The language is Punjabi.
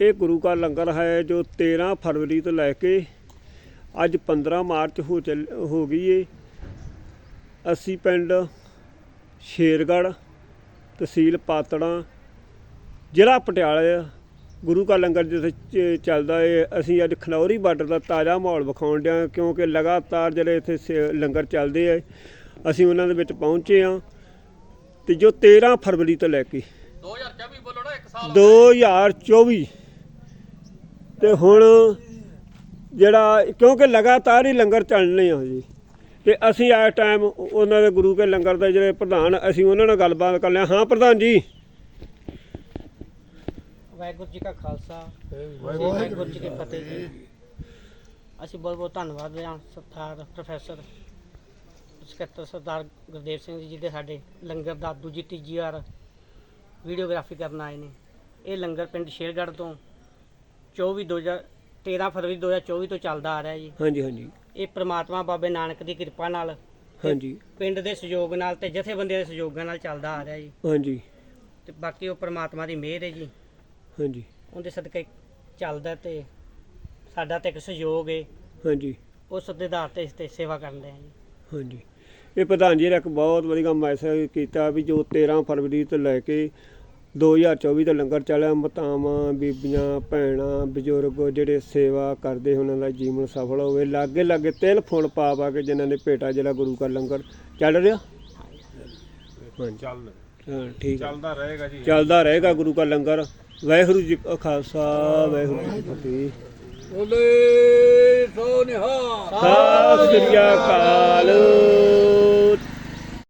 ਇਹ ਗੁਰੂ ਕਾ ਲੰਗਰ ਹੈ ਜੋ 13 ਫਰਵਰੀ ਤੋਂ ਲੈ ਕੇ ਅੱਜ 15 ਮਾਰਚ ਹੋ ਚੱਲ ਹੋ ਗਈ ਏ। ਅਸੀਂ ਪਿੰਡ ਸ਼ੇਰਗੜ੍ਹ ਤਹਿਸੀਲ ਪਾਤੜਾਂ ਜ਼ਿਲ੍ਹਾ ਪਟਿਆਲਾ ਗੁਰੂ ਕਾ ਲੰਗਰ ਜਿੱਥੇ ਚੱਲਦਾ ਏ ਅਸੀਂ ਅੱਜ ਖਨੌਰੀ ਬਾਰਡਰ ਦਾ ਤਾਜ਼ਾ ਮਾਹੌਲ ਵਿਖਾਉਣ ਡਿਆ ਕਿਉਂਕਿ ਲਗਾਤਾਰ ਜਿਹੜੇ ਇੱਥੇ ਲੰਗਰ ਚੱਲਦੇ ਆ ਅਸੀਂ ਉਹਨਾਂ ਦੇ ਵਿੱਚ ਪਹੁੰਚੇ ਆ ਤੇ ਜੋ 13 ਫਰਵਰੀ ਤੋਂ ਲੈ ਕੇ 2024 ਬੋਲੋ ਨਾ 1 ਸਾਲ 2024 ਤੇ ਹੁਣ ਜਿਹੜਾ ਕਿਉਂਕਿ ਲਗਾਤਾਰ ਹੀ ਲੰਗਰ ਚੱਲਣੇ ਆ ਜੀ। ਤੇ ਅਸੀਂ ਇਸ ਟਾਈਮ ਉਹਨਾਂ ਦੇ ਗੁਰੂ ਕੇ ਲੰਗਰ ਦੇ ਜਿਹੜੇ ਪ੍ਰਧਾਨ ਅਸੀਂ ਉਹਨਾਂ ਨਾਲ ਗੱਲਬਾਤ ਕਰ ਲਿਆ। ਹਾਂ ਪ੍ਰਧਾਨ ਜੀ। ਵਾਹਿਗੁਰੂ ਜੀ ਕਾ ਖਾਲਸਾ। ਵਾਹਿਗੁਰੂ ਜੀ ਕੀ ਫਤਿਹ ਜੀ। ਅਸੀਂ ਬਹੁਤ ਬਹੁਤ ਧੰਨਵਾਦ ਹਾਂ ਸਰਦਾਰ ਪ੍ਰੋਫੈਸਰ ਸਕੱਤਰ ਸਰਦਾਰ ਗੁਰਦੇਵ ਸਿੰਘ ਜੀ ਦੇ ਸਾਡੇ ਲੰਗਰ ਦਾ ਦੂਜੀ ਤੀਜੀ ਵਾਰ ਵੀਡੀਓਗ੍ਰਾਫੀ ਕਰਨ ਆਏ ਨੇ। ਇਹ ਲੰਗਰ ਪਿੰਡ ਸ਼ੇਰਗੜ੍ਹ ਤੋਂ 24 2000 13 ਫਰਵਰੀ 2024 ਤੋਂ ਚੱਲਦਾ ਆ ਰਿਹਾ ਜੀ। ਹਾਂਜੀ ਹਾਂਜੀ। ਇਹ ਪ੍ਰਮਾਤਮਾ ਬਾਬੇ ਨਾਨਕ ਦੀ ਕਿਰਪਾ ਨਾਲ ਹਾਂਜੀ। ਪਿੰਡ ਦੇ ਸਹਿਯੋਗ ਨਾਲ ਤੇ ਜਥੇਬੰਦੀਆਂ ਦੇ ਸਹਿਯੋਗਾਂ ਨਾਲ ਚੱਲਦਾ ਆ ਰਿਹਾ ਜੀ। ਹਾਂਜੀ। ਤੇ ਬਾਕੀ ਉਹ ਪ੍ਰਮਾਤਮਾ ਦੀ ਮਿਹਰ ਹੈ ਜੀ। ਹਾਂਜੀ। ਉਹਦੇ ਸਦਕੇ ਚੱਲਦਾ ਤੇ ਸਾਡਾ ਤੇ ਇੱਕ ਸਹਿਯੋਗ ਹੈ ਹਾਂਜੀ। ਉਸ ਦੇ ਆਧਾਰ ਤੇ ਇਸ ਤੇ ਸੇਵਾ ਕਰਨ ਦੇ ਆ ਜੀ। ਹਾਂਜੀ। ਇਹ ਪ੍ਰਧਾਨ ਜੀ ਨੇ ਇੱਕ ਬਹੁਤ ਵਧੀਆ ਮੈਸੇਜ ਕੀਤਾ ਵੀ ਜੋ 13 ਫਰਵਰੀ ਤੋਂ ਲੈ ਕੇ 2024 ਦਾ ਲੰਗਰ ਚੱਲਿਆ ਮਾਤਾਵਾਂ ਬੀਬੀਆਂ ਭੈਣਾਂ ਬਜ਼ੁਰਗ ਜਿਹੜੇ ਸੇਵਾ ਕਰਦੇ ਉਹਨਾਂ ਦਾ ਜੀਵਨ ਸਫਲ ਹੋਵੇ। ਲਾਗੇ ਲਾਗੇ ਤਿਲ ਫੁੱਲ ਪਾ ਪਾ ਕੇ ਜਿਨ੍ਹਾਂ ਨੇ ਭੇਟਾ ਜਿਹੜਾ ਗੁਰੂ ਕਾ ਲੰਗਰ ਚੱਲ ਰਿਹਾ। ਹਾਂਜੀ ਚੱਲ ਹਾਂ ਠੀਕ ਹੈ। ਚੱਲਦਾ ਰਹੇਗਾ ਜੀ। ਚੱਲਦਾ ਰਹੇਗਾ ਗੁਰੂ ਕਾ ਲੰਗਰ। ਵਾਹਿਗੁਰੂ ਜੀ ਕਾ ਖਾਲਸਾ ਵਾਹਿਗੁਰੂ ਜੀ ਕੀ ਫਤਿਹ। ਬੋਲੇ ਸੋ ਨਿਹਾਲ। ਸਤਿ ਸ੍ਰੀ ਅਕਾਲ।